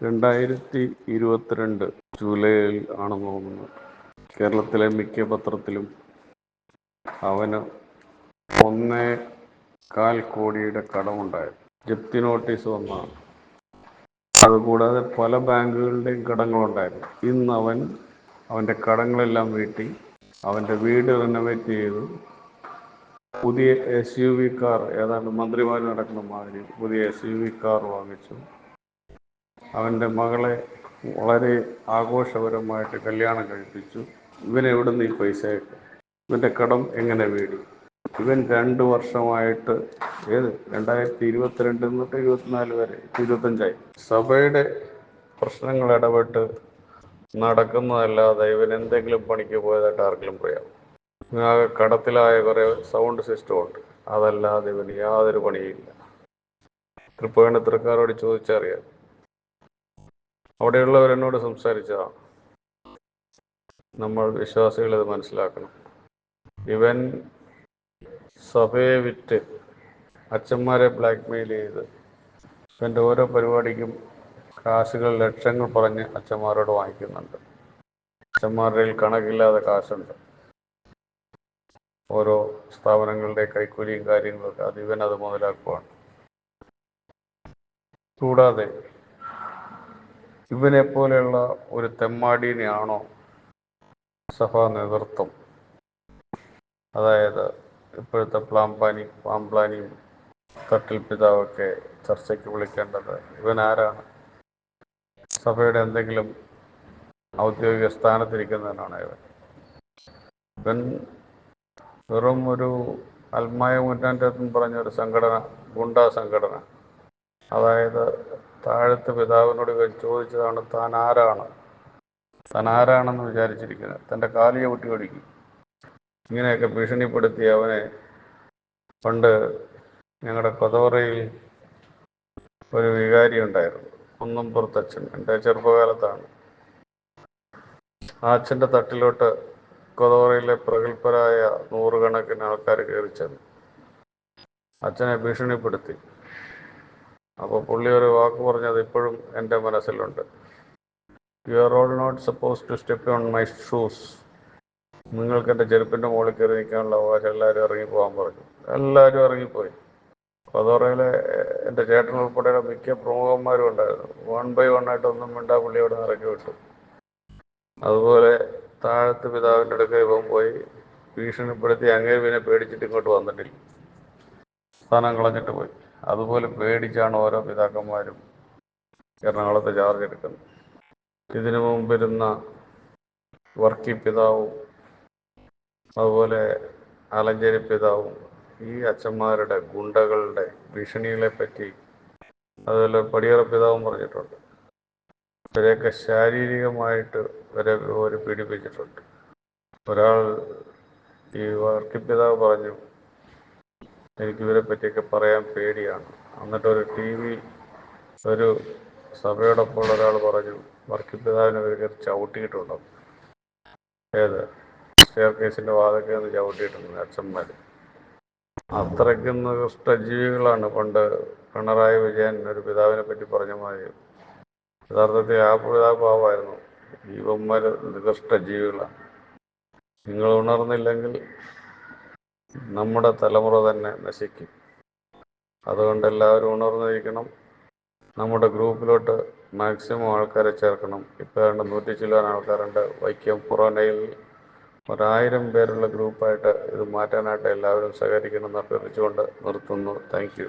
രണ്ടായിരത്തി ഇരുപത്തിരണ്ട് ജൂലൈയിൽ ആണെന്ന് തോന്നുന്നു. കേരളത്തിലെ മിക്ക പത്രത്തിലും അവന് ഒന്നേ കാൽ കോടിയുടെ കടമുണ്ടായിരുന്നു ജപ്തി നോട്ടീസ് വന്നാണ് അതുകൂടാതെ പല ബാങ്കുകളുടെയും കടങ്ങളുണ്ടായിരുന്നു. ഇന്ന് അവൻ അവന്റെ കടങ്ങളെല്ലാം വീട്ടി അവന്റെ വീട് റിനോവേറ്റ് ചെയ്തു. പുതിയ എസ് യു വി കാർ ഏതാണ്ട് മന്ത്രിമാർ നടക്കുന്ന മാതിരി പുതിയ എസ് യു വി കാർ വാങ്ങിച്ചു. അവന്റെ മകളെ വളരെ ആഘോഷപരമായിട്ട് കല്യാണം കഴിപ്പിച്ചു. ഇവൻ എവിടെ നിന്ന് ഈ പൈസയൊക്കെ? ഇവന്റെ കടം എങ്ങനെ വേടി? ഇവൻ രണ്ട് വർഷമായിട്ട് ഏത്? രണ്ടായിരത്തി ഇരുപത്തിരണ്ട് തൊട്ട് ഇരുപത്തിനാല് വരെ ഇരുപത്തഞ്ചായി. സഭയുടെ പ്രശ്നങ്ങൾ ഇടപെട്ട് നടക്കുന്നതല്ലാതെ ഇവൻ എന്തെങ്കിലും പണിക്ക് പോയതായിട്ട് ആർക്കെങ്കിലും പറയാം ആകെ കടത്തിലായ കുറേ സൗണ്ട് സിസ്റ്റം ഉണ്ട്. അതല്ലാതെ ഇവന് യാതൊരു പണിയില്ല തൃപ്പൂണിത്തറക്കാരോട് ചോദിച്ചറിയാം. അവിടെയുള്ളവരെന്നോട് സംസാരിച്ചതാണ് നമ്മൾ വിശ്വാസികൾ ഇത് മനസ്സിലാക്കണം. ഇവൻ സഭയെ വിറ്റ് അച്ഛന്മാരെ ബ്ലാക്ക്മെയിൽ ചെയ്ത് ഇവന്റെ ഓരോ പരിപാടിക്കും കാശുകൾ ലക്ഷങ്ങൾ പറഞ്ഞ് അച്ഛന്മാരോട് വാങ്ങിക്കുന്നുണ്ട്. അച്ഛന്മാരുടെ കണക്കില്ലാതെ കാശുണ്ട്. ഓരോ സ്ഥാപനങ്ങളുടെ കൈക്കൂലിയും കാര്യങ്ങളൊക്കെ അത് ഇവൻ അത് മുതലാക്കുവാണ്. കൂടാതെ ഇവനെ പോലെയുള്ള ഒരു തെമ്മാടീനെയാണോ സഭാ നേതൃത്വം അതായത് ഇപ്പോഴത്തെ പ്ലാംപാനി പാംപ്ലാനിയും തട്ടിൽ പിതാവൊക്കെ ചർച്ചയ്ക്ക് വിളിക്കേണ്ടത് ഇവൻ ആരാണ് സഭയുടെ എന്തെങ്കിലും ഔദ്യോഗിക സ്ഥാനത്തിരിക്കുന്നവനാണ് ഇവൻ? ഇവൻ വെറും ഒരു അൽമായ മുന്നാറ്റം പറഞ്ഞ ഒരു സംഘടന ഗുണ്ടാ സംഘടന. അതായത് താഴത്തെ പിതാവിനോട് ചോദിച്ചതാണ് താൻ ആരാണ്? താൻ ആരാണെന്ന് വിചാരിച്ചിരിക്കുന്നത് തന്റെ കാലിയെ ചവിട്ടി ഒടുക്കി ഇങ്ങനെയൊക്കെ ഭീഷണിപ്പെടുത്തി അവനെ പണ്ട് ഞങ്ങളുടെ കൊതവറയിൽ ഒരു വികാരി ഉണ്ടായിരുന്നു. ഒന്നും പുറത്തച്ഛൻ എന്റെ ചെറുപ്പകാലത്താണ്. ആ അച്ഛന്റെ തട്ടിലോട്ട് കൊതവറയിലെ പ്രഗത്ഭരായ നൂറുകണക്കിന് ആൾക്കാർ കയറി ചെന്നു. അച്ഛനെ ഭീഷണിപ്പെടുത്തി. അപ്പോൾ പുള്ളി ഒരു വാക്ക് പറഞ്ഞത് ഇപ്പോഴും എന്റെ മനസ്സിലുണ്ട്. You are all not suppose to step on my shoes നിങ്ങൾക്ക് എന്റെ ചെരുപ്പിന്റെ മുകളിൽ കയറി നിൽക്കാനുള്ള അവകാശം എല്ലാവരും ഇറങ്ങിപ്പോകാൻ പറഞ്ഞു. എല്ലാവരും ഇറങ്ങിപ്പോയി. കൊതോറയിലെ എന്റെ ചേട്ടൻ ഉൾപ്പെടെയുള്ള മിക്ക പ്രമുഖന്മാരും ഉണ്ടായിരുന്നു. വൺ ബൈ വൺ ആയിട്ട് ഒന്നും മിണ്ടാ പുള്ളി അവിടെ ഇറക്കി വിട്ടു. അതുപോലെ താഴത്ത് പിതാവിന്റെ അടുക്ക ഇവൻ പോയി. ഭീഷണിപ്പെടുത്തി അങ്ങേ പിന്നെ പേടിച്ചിട്ട് ഇങ്ങോട്ട് വന്നിട്ടില്ല. സ്ഥാനം കളഞ്ഞിട്ട് പോയി. അതുപോലെ പേടിച്ചാണ് ഓരോ പിതാക്കന്മാരും എറണാകുളത്ത് ചാർജ് എടുക്കുന്നത്. ഇതിനു മുമ്പിരുന്ന വർക്കി പിതാവും അതുപോലെ ആലഞ്ചേരി പിതാവും ഈ അച്ഛന്മാരുടെ ഗുണ്ടകളുടെ ഭീഷണികളെ പറ്റി അതുപോലെ പടിയറ പിതാവും പറഞ്ഞിട്ടുണ്ട്. ഇവരെയൊക്കെ ശാരീരികമായിട്ട് ഇവരെ ഒരു പീഡിപ്പിച്ചിട്ടുണ്ട്. ഒരാൾ ഈ വർക്കി പിതാവ് പറഞ്ഞു എനിക്ക് ഇവരെ പറ്റിയൊക്കെ പറയാൻ പേടിയാണ്. എന്നിട്ട് ഒരു ടി വി ഒരു സഭയോടൊപ്പം ഒരാൾ പറഞ്ഞു വർക്കി പിതാവിനെ കയറി ചവിട്ടിയിട്ടുണ്ടോ. ഏത്? സ്റ്റെയർ കേസിന്റെ വാതൊക്കെ ഒന്ന് ചവിട്ടിയിട്ടുണ്ട് അച്ഛന്മാർ അത്രയ്ക്കും നികൃഷ്ട ജീവികളാണ് പണ്ട് പിണറായി വിജയൻ ഒരു പിതാവിനെ പറ്റി പറഞ്ഞ മാതിരി. യഥാർത്ഥത്തിൽ ആ പിതാവ് പാവമായിരുന്നു ജീവന്മാർ നികൃഷ്ട ജീവികളാണ്. നിങ്ങൾ ഉണർന്നില്ലെങ്കിൽ നമ്മുടെ തലമുറ തന്നെ നശിക്കും. അതുകൊണ്ട് എല്ലാവരും ഉണർന്നിരിക്കണം. നമ്മുടെ ഗ്രൂപ്പിലോട്ട് മാക്സിമം ആൾക്കാരെ ചേർക്കണം. ഇപ്പോൾ രണ്ട് നൂറ്റി ചില്ലാൻ ആൾക്കാരുണ്ട്. വൈക്കം പുറനയിൽ ഒരായിരം പേരുള്ള ഗ്രൂപ്പായിട്ട് ഇത് മാറ്റാനായിട്ട് എല്ലാവരും സഹകരിക്കണം എന്ന് അഭ്യർത്ഥിച്ചുകൊണ്ട് നിർത്തുന്നു. താങ്ക്